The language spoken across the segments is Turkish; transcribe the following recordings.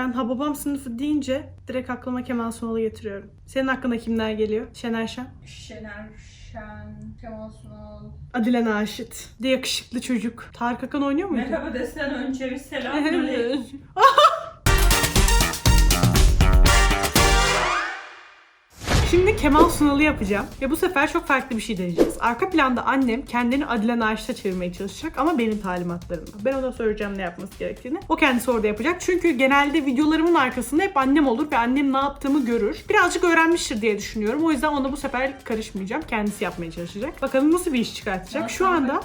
Ben Hababam sınıfı deyince direkt aklıma Kemal Sunal'ı getiriyorum. Senin aklına kimler geliyor? Şener Şen. Şener Şen, Kemal Sunal. Adile Naşit. De yakışıklı çocuk. Tarık Akan oynuyor muydu? Merhaba desen önce bir selam. Şimdi Kemal Sunal'ı yapacağım. Ve bu sefer çok farklı bir şey deneyeceğiz. Arka planda annem kendini Adile Naşit'e çevirmeye çalışacak ama benim talimatlarımla. Ben ona söyleyeceğim ne yapması gerektiğini. O kendisi orada yapacak. Çünkü genelde videolarımın arkasında hep annem olur ve annem ne yaptığımı görür. Birazcık öğrenmiştir diye düşünüyorum. O yüzden ona bu sefer karışmayacağım. Kendisi yapmaya çalışacak. Bakalım nasıl bir iş çıkartacak. Şu anda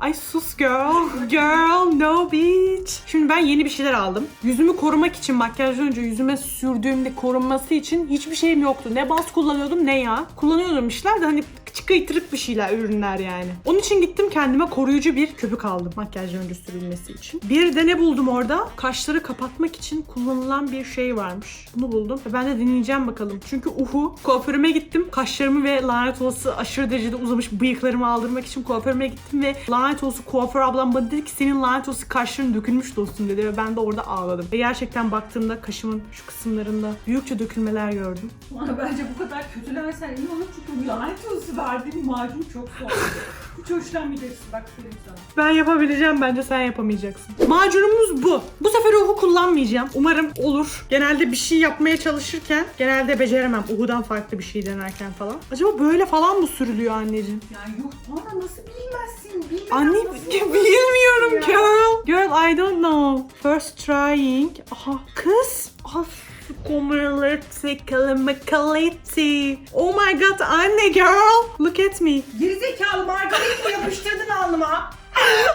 Ay sus girl. Girl no bitch. Şimdi ben yeni bir şeyler aldım. Yüzümü korumak için makyajdan önce yüzüme sürdüğümde korunması için hiçbir şeyim yoktu. Ne baz kullanıyordum ne yağ. Kullanıyordum işler de hani çıkıytırık bir şeyler ürünler yani. Onun için gittim kendime koruyucu bir köpük aldım makyajdan önce sürülmesi için. Bir de ne buldum orada? Kaşları kapatmak için kullanılan bir şey varmış. Bunu buldum ben de deneyeceğim bakalım. Çünkü uhu kuaförüme gittim. Kaşlarımı ve lanet olası aşırı derecede uzamış bıyıklarımı aldırmak için kuaförüme gittim ve lanet olası kuaför ablam bana dedi ki senin lanet olası kaşların dökülmüş dostum dedi ve ben de orada ağladım. Ve gerçekten baktığımda kaşımın şu kısımlarında büyükçe dökülmeler gördüm. Bence bu kadar kötülersen iyi olur çünkü lanet olası verdiğim macun çok soğuk. Hiç hoşlanmayacaksın bak söyleyeyim sana. Ben yapabileceğim bence sen yapamayacaksın. Macunumuz bu. Bu sefer uhu kullanmayacağım. Umarım olur. Genelde bir şey yapmaya çalışırken genelde beceremem. Uhu'dan farklı bir şey denerken falan. Acaba böyle falan mı sürülüyor anneciğim? Yani yok bana nasıl bilmezsin? Bilmem Anne nasıl bilmiyorum ya. girl. Girl I don't know. First trying. Aha kız. Of. Komerleti, kalamekaleti. Oh my god anne girl. Look at me. Gerizekalı margaritini yapıştırdın alnıma.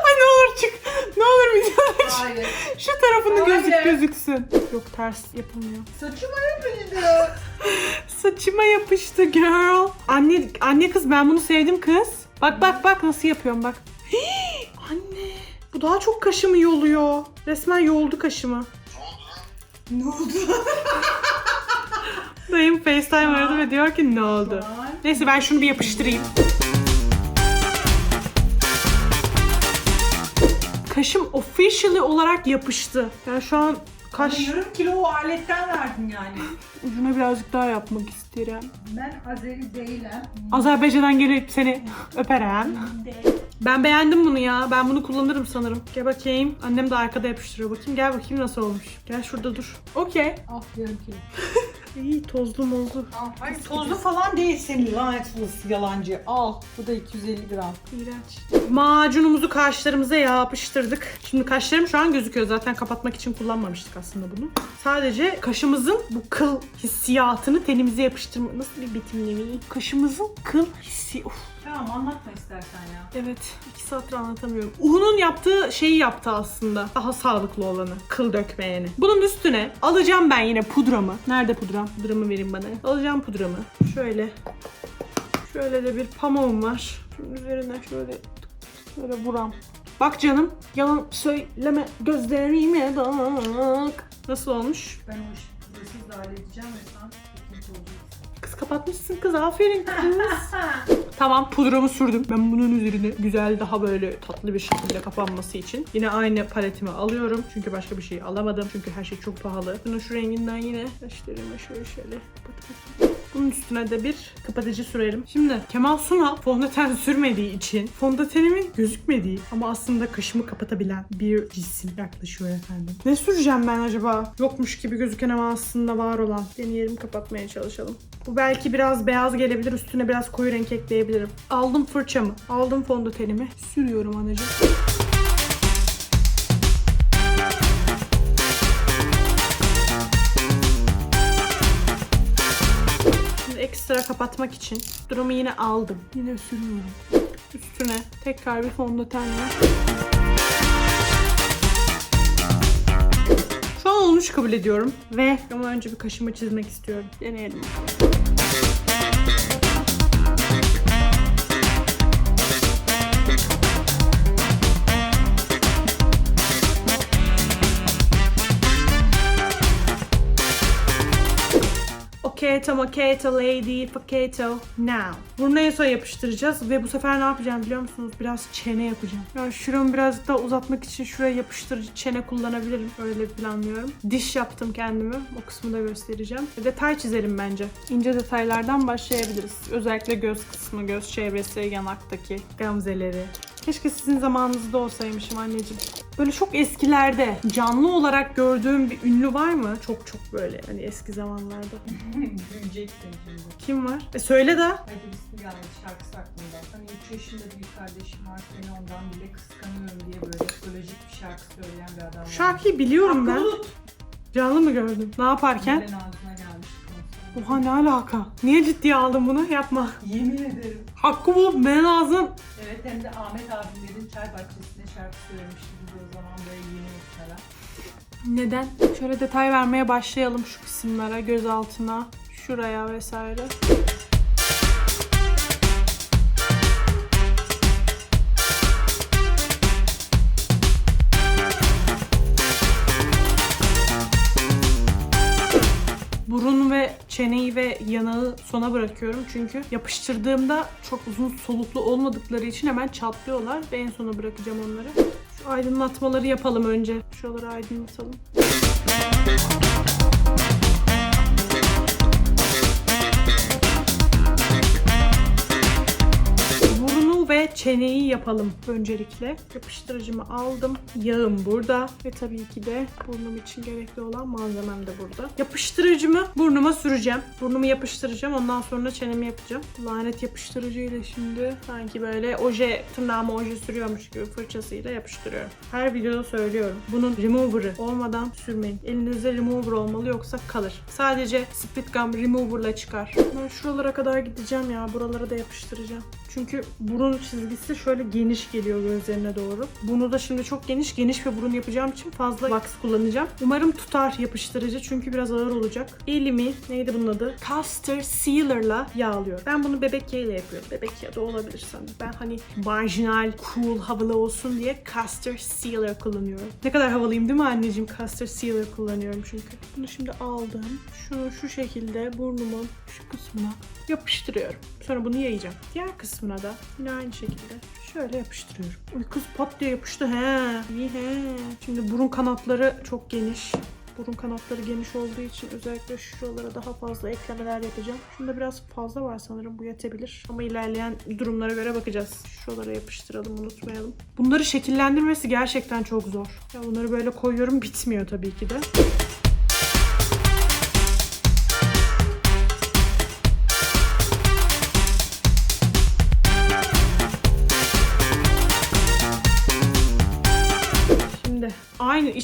Ay ne olur çık. Ne olur videoda çık. Hayır. Şu tarafını gözük Hayır. gözüksün. Yok ters yapılmıyor. Saçıma yapıştı. Saçıma yapıştı girl. Anne anne kız ben bunu sevdim kız. Bak bak bak nasıl yapıyorum bak. Hii, anne bu daha çok kaşımı yoluyor. Resmen yoldu kaşımı. Ne oldu? Dayım FaceTime aradı ve diyor ki ne oldu? Neyse ben şunu bir yapıştırayım. Kaşım officially olarak yapıştı. Yani şu an kaş. Yarım kilo o aletten verdin yani. ucuna birazcık daha yapmak isterim. Ben Azeri değilim. Azerbaycan'dan gelip seni öperem. De. Ben beğendim bunu ya. Ben bunu kullanırım sanırım. Gel bakayım. Annem de arkada yapıştırıyor. Bakayım gel bakayım nasıl olmuş. Gel şurada dur. Okey. Yarım kilo. İyi tozlu moldu. Hayır tozlu falan değil senin lanet yalancı. Al. Bu da 250 gram. İğrenç. Macunumuzu kaşlarımıza yapıştırdık. Şimdi kaşlarım şu an gözüküyor. Zaten kapatmak için kullanmamıştık aslında bunu. Sadece kaşımızın bu kıl hissiyatını tenimize yapıştırma... Nasıl bir betimleme? Kaşımızın kıl hissi... Of. Tamam anlatma istersen ya. Evet. iki saattir anlatamıyorum. Uhu'nun yaptığı şeyi yaptı aslında. Daha sağlıklı olanı. Kıl dökmeyeni. Bunun üstüne alacağım ben yine pudramı. Nerede pudram? Pudramı verin bana. Alacağım pudramı. Şöyle. Şöyle de bir pamuğum var. Şunun üzerine şöyle şöyle vuram. Bak canım. Yalan söyleme. Gözlerime bak. Nasıl olmuş? Ben o işi hırsız da halledeceğim ve sen sıkıntı olacaksın. Kız kapatmışsın kız. Aferin kız. Tamam pudramı sürdüm. Ben bunun üzerine güzel daha böyle tatlı bir şekilde kapanması için yine aynı paletimi alıyorum. Çünkü başka bir şey alamadım. Çünkü her şey çok pahalı. Bunun şu renginden yine saçlarıma şöyle şöyle. Bunun üstüne de bir kapatıcı sürelim. Şimdi Kemal Sunal fondöten sürmediği için fondötenimin gözükmediği ama aslında kaşımı kapatabilen bir cisim yaklaşıyor efendim. Ne süreceğim ben acaba? Yokmuş gibi gözüken ama aslında var olan. Deneyelim kapatmaya çalışalım. Bu belki biraz beyaz gelebilir. Üstüne biraz koyu renk ekleyebilirim. Aldım fırçamı. Aldım fondötenimi. Sürüyorum anacığım. Şimdi ekstra kapatmak için durumu yine aldım. Yine sürüyorum. Üstüne tekrar bir fondötenle. Şu an olmuş kabul ediyorum. Ve ama önce bir kaşımı çizmek istiyorum. Deneyelim. Faketo, maketo, lady, faketo, now. Bunu en son yapıştıracağız ve bu sefer ne yapacağım biliyor musunuz? Biraz çene yapacağım. Ya şuramı biraz daha uzatmak için şuraya yapıştırıcı çene kullanabilirim. Öyle planlıyorum. Diş yaptım kendime. O kısmı da göstereceğim. Detay çizelim bence. İnce detaylardan başlayabiliriz. Özellikle göz kısmı, göz çevresi, yanaktaki gamzeleri. Keşke sizin zamanınızda olsaymışım anneciğim. Böyle çok eskilerde canlı olarak gördüğüm bir ünlü var mı? Çok çok böyle hani eski zamanlarda. Güleceksin şimdi. Kim var? E söyle de. Hadi bismillah şarkısı aklımda. Hani 3 yaşında büyük kardeşim var seni ondan bile kıskanıyorum diye böyle ekolojik bir şarkı söyleyen bir adam var. Şarkıyı biliyorum ben. Canlı mı gördün? Ne yaparken? Konser. Oha ne alaka? Niye ciddiye aldın bunu? Yapma. Yemin ederim. Hakkı bulup ben lazım. Evet hem de Ahmet abimlerin çay bahçesinde şarkı söylemişti biz o zaman böyle yeni mesela. Neden? Şöyle detay vermeye başlayalım şu kısımlara, göz altına, şuraya vesaire. Sona bırakıyorum çünkü yapıştırdığımda çok uzun soluklu olmadıkları için hemen çatlıyorlar ve en sona bırakacağım onları. Şu aydınlatmaları yapalım önce. Şuraları aydınlatalım. Çeneyi yapalım öncelikle. Yapıştırıcımı aldım. Yağım burada ve tabii ki de burnum için gerekli olan malzemem de burada. Yapıştırıcımı burnuma süreceğim. Burnumu yapıştıracağım. Ondan sonra çenemi yapacağım. Lanet yapıştırıcıyla şimdi sanki böyle oje, tırnağıma oje sürüyormuş gibi fırçasıyla yapıştırıyorum. Her videoda söylüyorum. Bunun remover'ı olmadan sürmeyin. Elinizde remover olmalı yoksa kalır. Sadece split gum remover'la çıkar. Ben şuralara kadar gideceğim ya. Buralara da yapıştıracağım. Çünkü burun çizgisi şöyle geniş geliyor gözlerine doğru. Bunu da şimdi çok geniş, geniş bir burun yapacağım için fazla wax kullanacağım. Umarım tutar yapıştırıcı çünkü biraz ağır olacak. Elimi, neydi bunun adı? Caster Sealer'la yağlıyorum. Ben bunu bebek yağıyla yapıyorum. Bebek yağı da olabilir sanırım. Ben hani marjinal, cool, havalı olsun diye Caster Sealer kullanıyorum. Ne kadar havalıyım değil mi anneciğim? Caster Sealer kullanıyorum çünkü. Bunu şimdi aldım. Şunu şu şekilde burnumun şu kısmına yapıştırıyorum. Sonra bunu yayacağım. Diğer kısmına da yine aynı şekilde şöyle yapıştırıyorum. Uy kız pat diye yapıştı he. İyi he. Şimdi burun kanatları çok geniş. Burun kanatları geniş olduğu için özellikle şuralara daha fazla eklemeler yapacağım. Şunda biraz fazla var sanırım bu yetebilir. Ama ilerleyen durumlara göre bakacağız. Şuralara yapıştıralım unutmayalım. Bunları şekillendirmesi gerçekten çok zor. Ya bunları böyle koyuyorum bitmiyor tabii ki de.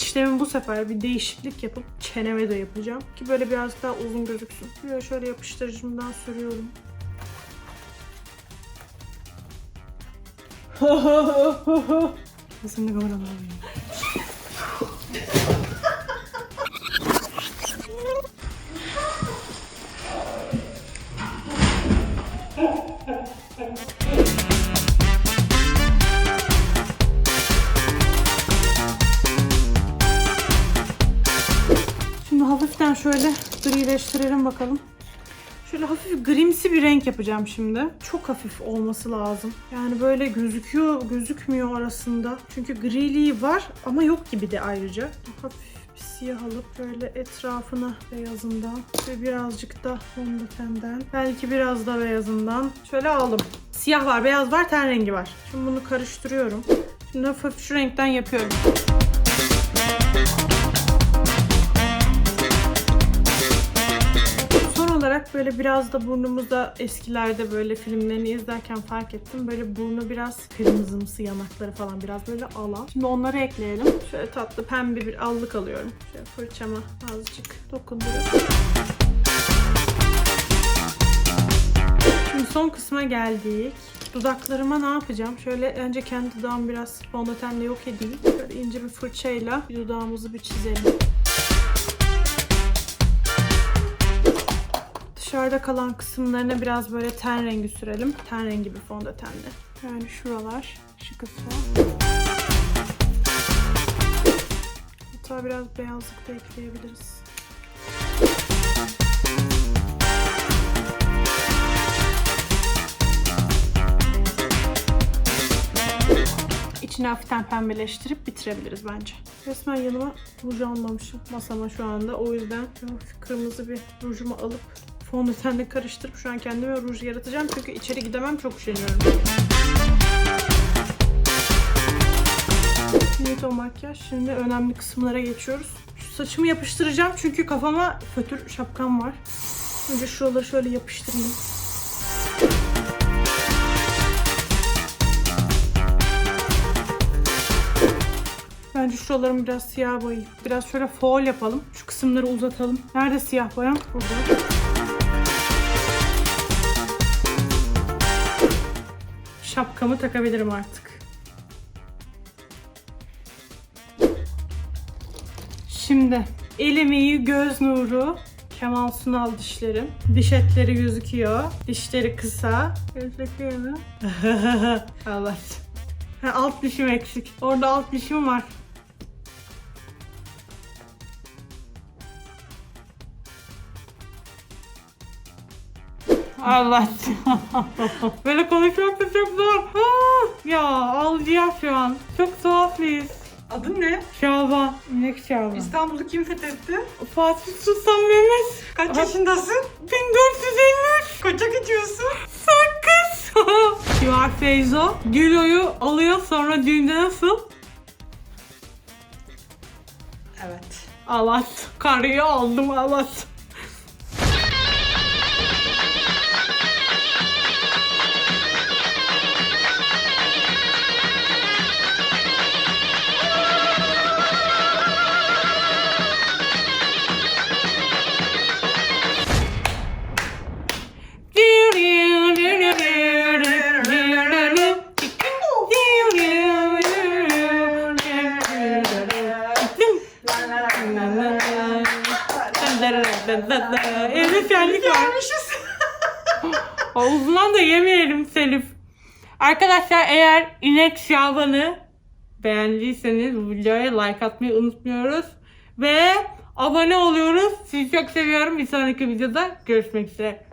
Aynı işlemi bu sefer bir değişiklik yapıp çeneme de yapacağım. Ki böyle biraz daha uzun gözüksün. Böyle şöyle yapıştırıcımdan sürüyorum. Kesinlikle kameramı şöyle grileştirelim bakalım. Şöyle hafif grimsi bir renk yapacağım şimdi. Çok hafif olması lazım. Yani böyle gözüküyor, gözükmüyor arasında. Çünkü griliği var ama yok gibi de ayrıca. Hafif bir siyah alıp böyle etrafına beyazından ve birazcık da fondötenden. Belki biraz da beyazından. Şöyle aldım. Siyah var, beyaz var, ten rengi var. Şimdi bunu karıştırıyorum. Şimdi hafif şu renkten yapıyorum. Böyle biraz da burnumuzda eskilerde böyle filmlerini izlerken fark ettim. Böyle burnu biraz kırmızımsı yanakları falan biraz böyle alan. Şimdi onları ekleyelim. Şöyle tatlı pembe bir allık alıyorum. Şöyle fırçama azıcık dokunduruyorum. Şimdi son kısma geldik. Dudaklarıma ne yapacağım? Şöyle önce kendi dudağımı biraz fondötenle yok edeyim. Şöyle ince bir fırçayla dudağımızı bir çizelim. dışarıda kalan kısımlarına biraz böyle ten rengi sürelim. Ten rengi bir fonda fondötenle. Yani şuralar şu şıkırtı. Hatta biraz beyazlık da ekleyebiliriz. İçini hafiften pembeleştirip bitirebiliriz bence. Resmen yanıma ruj almamışım masama şu anda. O yüzden kırmızı bir rujumu alıp fondötenle karıştırıp şu an kendime ruj yaratacağım. Çünkü içeri gidemem çok üşeniyorum. Evet o makyaj. Şimdi önemli kısımlara geçiyoruz. Şu saçımı yapıştıracağım çünkü kafama fötür şapkam var. Önce şuraları şöyle yapıştırayım. Bence şuralarımı biraz siyah boyayayım. Biraz şöyle foil yapalım. Şu kısımları uzatalım. Nerede siyah boyam? Burada. Şapkamı takabilirim artık. Şimdi elimi göz nuru Kemal Sunal dişlerim. Diş etleri gözüküyor. Dişleri kısa. Gözüküyor mu? Allah. Ha, alt dişim eksik. Orada alt dişim var. Allah. Böyle konuşmak da çok zor. Ah, ya ağlayacağım şu an. Çok tuhaflıyız. Adın ne? Şaban. İnek Şaban. İstanbul'u kim fethetti? Fatih Sultan Mehmet. Kaç yaşındasın? 1453. Kaça gidiyorsun? Sakız. Kivar Feyzo. Gülo'yu alıyor sonra düğünde nasıl? Evet. Allah. Karıyı aldım Allah. Havuzundan da yemeyelim Selif. Arkadaşlar eğer inek şabanı beğendiyseniz videoya like atmayı unutmuyoruz. Ve abone oluyoruz. Sizi çok seviyorum. Bir sonraki videoda görüşmek üzere.